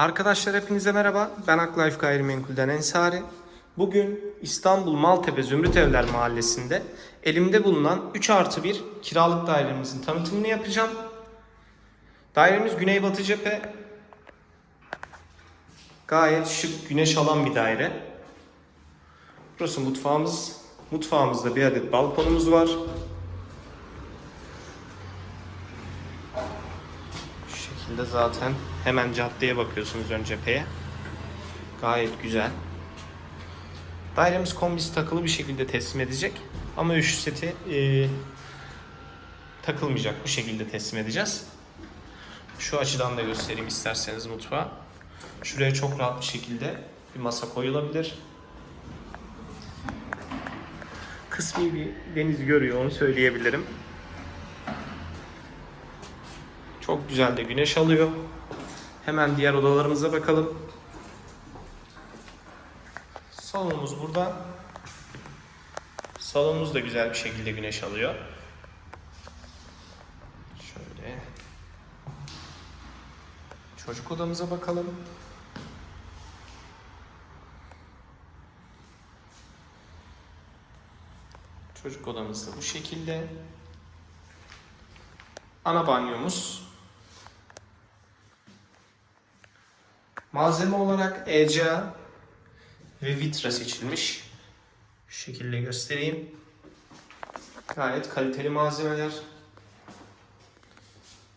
Arkadaşlar hepinize merhaba. Ben Aklife Gayrimenkul'den Ensari. Bugün İstanbul Maltepe Zümrüt Evler Mahallesi'nde elimde bulunan 3 artı 1 kiralık dairemizin tanıtımını yapacağım. Dairemiz güneybatı cephe. Gayet şık, güneş alan bir daire. Burası mutfağımız. Mutfağımızda bir adet balkonumuz var. Şu şekilde zaten hemen caddeye bakıyorsunuz ön cepheye. Gayet güzel. Dairemiz kombisi takılı bir şekilde teslim edecek. Ama üç seti e, takılmayacak bu şekilde teslim edeceğiz. Şu açıdan da göstereyim isterseniz mutfağı. Şuraya çok rahat bir şekilde bir masa koyulabilir. Kısmi bir deniz görüyor onu söyleyebilirim. Çok güzel de güneş alıyor. Hemen diğer odalarımıza bakalım. Salonumuz burada. Salonumuz da güzel bir şekilde güneş alıyor. Şöyle. Çocuk odamıza bakalım. Çocuk odamız da bu şekilde. Ana banyomuz. Malzeme olarak ECA ve vitra seçilmiş. Şu şekilde göstereyim. Gayet kaliteli malzemeler.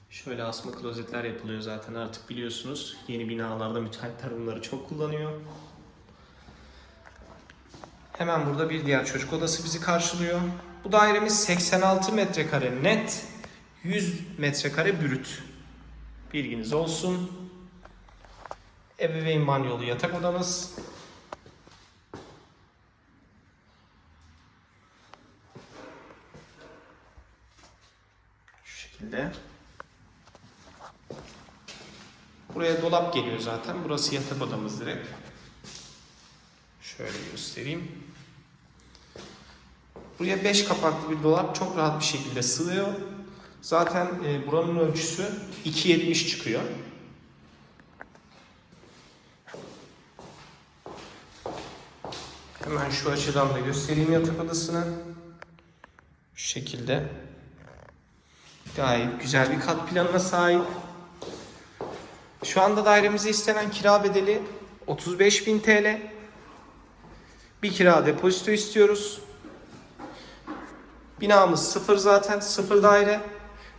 Şöyle asma klozetler yapılıyor zaten artık biliyorsunuz. Yeni binalarda müteahhitler bunları çok kullanıyor. Hemen burada bir diğer çocuk odası bizi karşılıyor. Bu dairemiz 86 metrekare net, 100 metrekare brüt. Bilginiz olsun. Ebeveyn banyolu yatak odamız. Şu şekilde. Buraya dolap geliyor zaten. Burası yatak odamız direkt. Şöyle göstereyim. Buraya 5 kapaklı bir dolap çok rahat bir şekilde sığıyor. Zaten e, buranın ölçüsü 2.70 çıkıyor. Hemen şu açıdan da göstereyim yatak odasını. Şu şekilde. Gayet güzel bir kat planına sahip. Şu anda dairemize istenen kira bedeli 35.000 TL. Bir kira depozito istiyoruz. Binamız sıfır zaten, sıfır daire.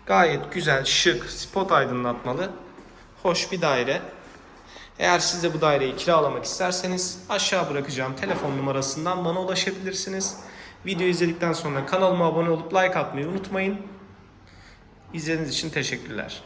Gayet güzel, şık, spot aydınlatmalı, hoş bir daire. Eğer siz de bu daireyi kiralamak isterseniz aşağı bırakacağım telefon numarasından bana ulaşabilirsiniz. Video izledikten sonra kanalıma abone olup like atmayı unutmayın. İzlediğiniz için teşekkürler.